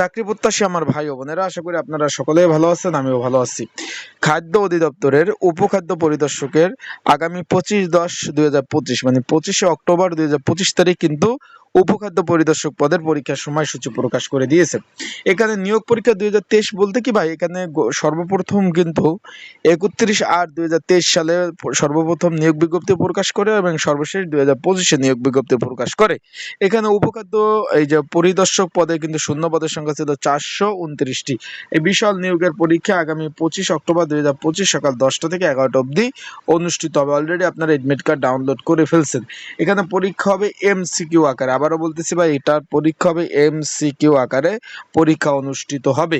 চাকরি প্রত্যাশী আমার ভাই ও বোনেরা, আশা করি আপনারা সকলেই ভালো আছেন, আমিও ভালো আছি। খাদ্য অধিদপ্তরের উপখাদ্য পরিদর্শকের আগামী পঁচিশ দশ দুই মানে পঁচিশে অক্টোবর দুই হাজার পঁচিশ তারিখ কিন্তু উপখাদ্য পরিদর্শক পদের পরীক্ষার সময়সূচি প্রকাশ করে দিয়েছে। এখানে নিয়োগ পরীক্ষা দুই হাজার তেইশ বলতে কি ভাই? এখানে সর্বপ্রথম কিন্তু একত্রিশ আট দুই সালে সর্বপ্রথম নিয়োগ বিজ্ঞপ্তি প্রকাশ করে এবং সর্বশেষ দুই হাজার পঁচিশে নিয়োগ বিজ্ঞপ্তি প্রকাশ করে। এখানে উপখাদ্য, এই যে পরিদর্শক পদে কিন্তু শূন্য পদের সংখ্যা ছিল চারশো উনত্রিশটি। এই বিশাল নিয়োগের পরীক্ষা আগামী পঁচিশ অক্টোবর দুই হাজার পঁচিশ সকাল দশটা থেকে এগারোটা অবধি অনুষ্ঠিত হবে। অলরেডি আপনারা এডমিট কার্ড ডাউনলোড করে ফেলছেন। এখানে পরীক্ষা হবে এমসিকিউ আকারে। আবারও বলতেছি ভাই, এটার পরীক্ষা হবে এমসিকিউ আকারে পরীক্ষা অনুষ্ঠিত হবে।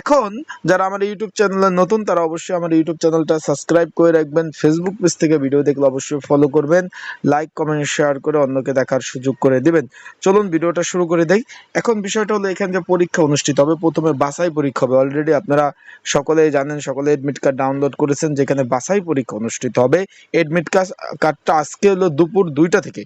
এখন যারা আমার ইউটিউব চ্যানেলে নতুন, তারা অবশ্যই আমার ইউটিউব চ্যানেলটা সাবস্ক্রাইব করে রাখবেন। ফেসবুক পেজ থেকে ভিডিও দেখলে অবশ্যই ফলো করবেন। লাইক কমেন্ট শেয়ার করে অন্যকে দেখার সুযোগ করে দিবেন। চলুন ভিডিওটা শুরু করে দেই। এখন বিষয়টা হলো এখানে যে পরীক্ষা অনুষ্ঠিত হবে। প্রথমে বাসাই পরীক্ষা হবে। অলরেডি আপনারা সকলেই জানেন সকলে এডমিট কার্ড ডাউনলোড করেছেন, যেখানে বাসাই পরীক্ষা অনুষ্ঠিত হবে। এডমিট কার্ডটা আজকে হলো দুপুর দুইটা থেকে।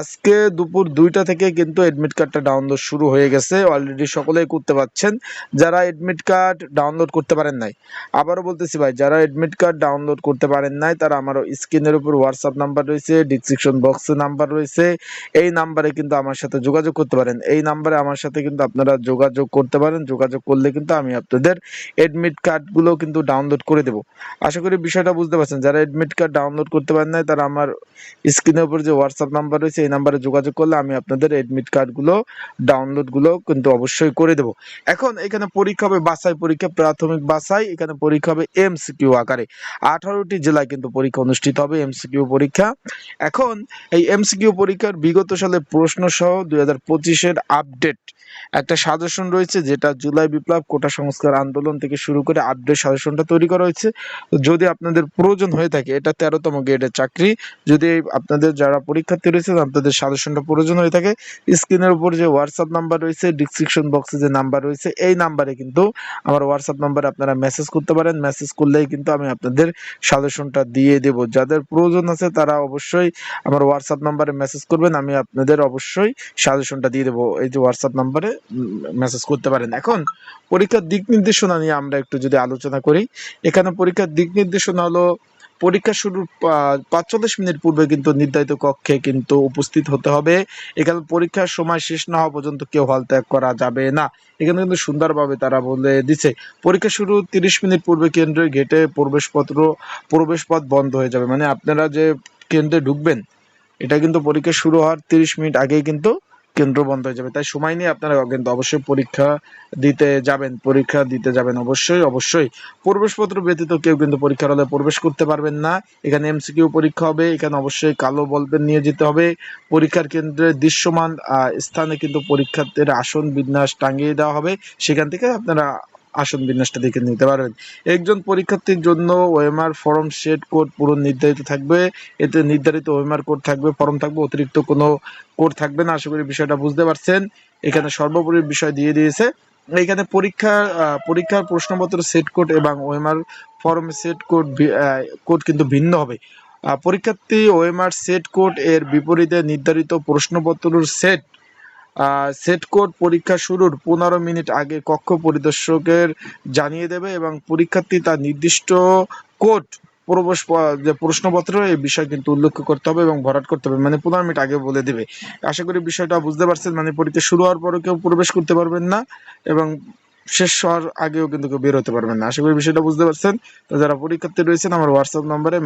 আজকে দুপুর দুইটা থেকে কিন্তু এডমিট কার্ডটা ডাউনলোড শুরু হয়ে গেছে। অলরেডি সকলেই করতে পারছেন। যারা এডমিট কার্ড ডাউনলোড করতে পারেন নাই, আবারও বলতেছি ভাই, যারা এডমিট কার্ড ডাউনলোড করতে পারেন নাই, তারা আমার স্ক্রিনের উপর হোয়াটসঅ্যাপ নাম্বার রয়েছে ডিসক্রিপশন বক্সে নাম্বার রয়েছে। এই নাম্বারে কিন্তু আমার সাথে যোগাযোগ করতে পারেন। এই নাম্বারে আমার সাথে কিন্তু আপনারা যোগাযোগ করতে পারেন। যোগাযোগ করলে কিন্তু আমি আপনাদের এডমিট কার্ডগুলো কিন্তু ডাউনলোড করে দেবো। আশা করি বিষয়টা বুঝতে পারছেন। যারা এডমিট কার্ড ডাউনলোড করতে পারেন নাই, তারা আমার স্ক্রিনের উপর যে হোয়াটসঅ্যাপ নাম্বার রয়েছে, এই নাম্বারে যোগাযোগ করলে আমি আপনাদের এডমিট কার্ডগুলো ডাউনলোডগুলো কিন্তু অবশ্যই করে দেবো। এখন এখানে পরীক্ষা হবে বাছাই পরীক্ষা, প্রাথমিক বাছাই, এখানে পরীক্ষা হবে এমসিকিউ আকারে। আঠারোটি জেলায় কিন্তু পরীক্ষা অনুষ্ঠিত হবে এমসিকিউ পরীক্ষা। এখন এই এমসিকিউ পরীক্ষার বিগত সালে প্রশ্ন সহ দুই হাজার পঁচিশের আপডেট একটা সাজেশন রয়েছে যেটা জুলাই বিপ্লব কোটা সংস্কার আন্দোলন থেকে শুরু করে আপডেট সাজেশনটা তৈরি করা হয়েছে। যদি আপনাদের প্রয়োজন হয়ে থাকে, এটা তেরোতম গ্রেডের চাকরি। যদি আপনাদের যারা পরীক্ষার্থী রয়েছে আপনাদের সাজেশনটা প্রয়োজন হয়ে থাকে স্ক্রিনের উপর যে হোয়াটসঅ্যাপ নাম্বার রয়েছে ডিসক্রিপশন বক্সে যে নাম্বার রয়েছে, এই নাম্বারে কিন্তু আমার হোয়াটসঅ্যাপ নাম্বারে আপনারা মেসেজ করতে পারেন। মেসেজ করলেই কিন্তু আমি আপনাদের সাজেশনটা দিয়ে দেব। যাদের প্রয়োজন আছে তারা অবশ্যই আমার হোয়াটসঅ্যাপ নাম্বারে মেসেজ করবেন, আমি আপনাদের অবশ্যই সাজেশনটা দিয়ে দেবো। এই যে হোয়াটসঅ্যাপ নাম্বারে মেসেজ করতে পারেন। এখন পরীক্ষার দিক নির্দেশনা নিয়ে আমরা একটু যদি আলোচনা করি, এখানে পরীক্ষার দিক নির্দেশনা হলো পরীক্ষা শুরুর পাঁচচল্লিশ মিনিট পূর্বে কিন্তু নির্ধারিত কক্ষে কিন্তু উপস্থিত হতে হবে। এখানে পরীক্ষার সময় শেষ না হওয়া পর্যন্ত কেউ হল ত্যাগ করা যাবে না। এখানে কিন্তু সুন্দরভাবে তারা বলে দিছে পরীক্ষা শুরু তিরিশ মিনিট পূর্বে কেন্দ্রের গেটে প্রবেশপত্র, প্রবেশপথ বন্ধ হয়ে যাবে। মানে আপনারা যে কেন্দ্রে ঢুকবেন, এটা কিন্তু পরীক্ষা শুরু হওয়ার তিরিশ মিনিট আগেই কিন্তু কেন্দ্র বন্ধ হয়ে যাবে। তাই সময় নিয়ে আপনারা কিন্তু অবশ্যই পরীক্ষা দিতে যাবেন, পরীক্ষা দিতে যাবেন অবশ্যই অবশ্যই। প্রবেশপত্র ব্যতীত কেউ কিন্তু পরীক্ষার হলে প্রবেশ করতে পারবেন না। এখানে এমসিকিউ পরীক্ষা হবে, এখানে অবশ্যই কালো বলপেন নিয়ে যেতে হবে। পরীক্ষার কেন্দ্রে দৃশ্যমান স্থানে কিন্তু পরীক্ষার্থীর আসন বিন্যাস টাঙিয়ে দেওয়া হবে। সেখান থেকে আপনারা আসন বিন্যাসটা দেখে নিতে পারবেন। একজন পরীক্ষার্থীর জন্য ওএমআর ফর্ম সেট কোড পুরো নির্ধারিত থাকবে। এতে নির্ধারিত ওএমআর কোড থাকবে, ফর্ম থাকবে, অতিরিক্ত কোনো কোড থাকবে না। আশা করি বিষয়টা বুঝতে পারছেন। এখানে সর্বোপরি বিষয় দিয়ে দিয়েছে। এখানে পরীক্ষা পরীক্ষার প্রশ্নপত্র সেট কোড এবং OMR form set code code কিন্তু ভিন্ন হবে। পরীক্ষার্থী ওএমআর সেট কোড এর বিপরীতে নির্ধারিত প্রশ্নপত্রের সেট সেট কোড পরীক্ষা শুরুর পনেরো মিনিট আগে কক্ষ পরিদর্শকের জানিয়ে দেবে এবং পরীক্ষার্থী তার নির্দিষ্ট কোড প্রবেশ যে প্রশ্নপত্র, এই বিষয় কিন্তু উল্লেখ করতে হবে এবং ভরাট করতে হবে। মানে পনেরো মিনিট আগে বলে দেবে। আশা করি বিষয়টা বুঝতে পারছেন। মানে পরীক্ষা শুরু হওয়ার পরে কেউ প্রবেশ করতে পারবেন না এবং শেষ হওয়ার আগেও কিন্তু কেউ বের হতে পারবেন না। আশা করি বিষয়টা বুঝতে পারছেন। তো যারা পরীক্ষার্থী রয়েছেন, আমার হোয়াটসঅ্যাপ নম্বরে